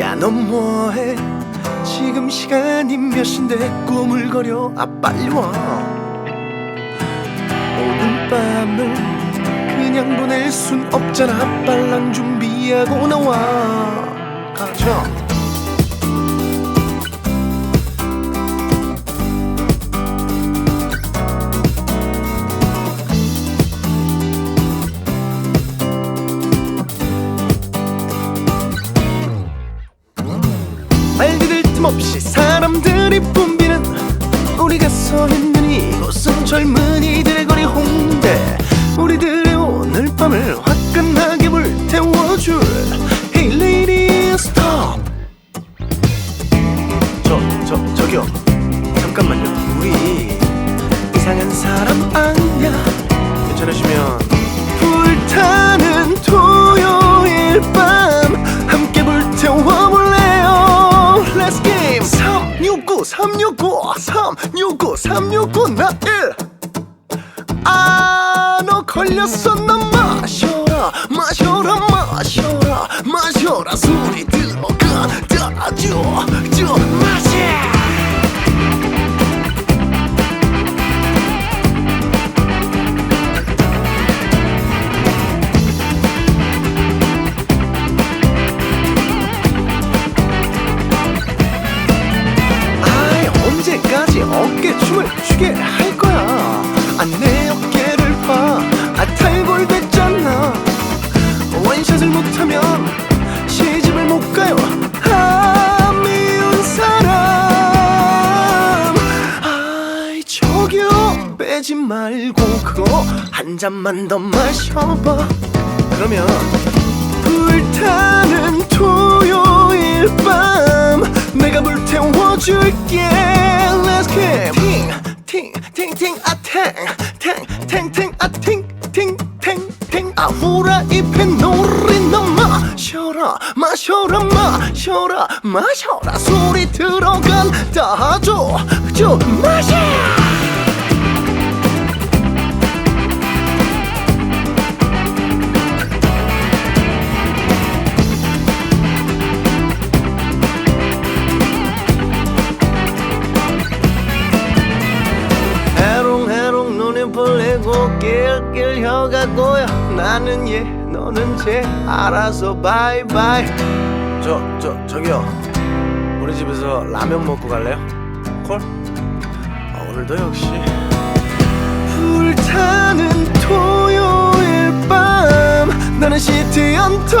야너 뭐해? 지금 시간이 몇 시인데 꾸물거려? 아 빨리 와. 오늘 밤을 그냥 보낼 순 없잖아. 빨랑 준비하고 나와. 가자 없이 사람들이 붐비는 우리가 서 있는 이곳은 젊은이들의 거리 홍대. 우리들의 오늘 밤을 화끈하게 불태워줄 Hey lady stop 저, 저, 저기요. 잠깐만요. 우리 이상한 사람 아니야? 괜찮으시면. 불타는 토요일 밤 369 369 369 369나1 아, 너 걸렸어, 너 마셔라, 마셔라, 마셔라, 어깨춤을 추게 할 거야. 아내 어깨를 봐 아 탈골 됐잖아. 원샷을 못하면 시집을 못 가요. 아 미운 사람. 아이 저기요. 빼지 말고 그거 한 잔만 더 마셔봐. 그러면 탱탱탱탱 아팅팅탱탱. 아 후라이팬 놀이 너 마셔라 마셔라 마셔라 마셔라. 소리 들어간다 줘줘 마셔 불리고 길길 혀가 고여 나는 얘 너는 쟤. 알아서 바이바이. 저 저 저기요. 우리 집에서 라면 먹고 갈래요? 콜? 아, 오늘도 역시. 불타는 토요일 밤 나는 시티 언터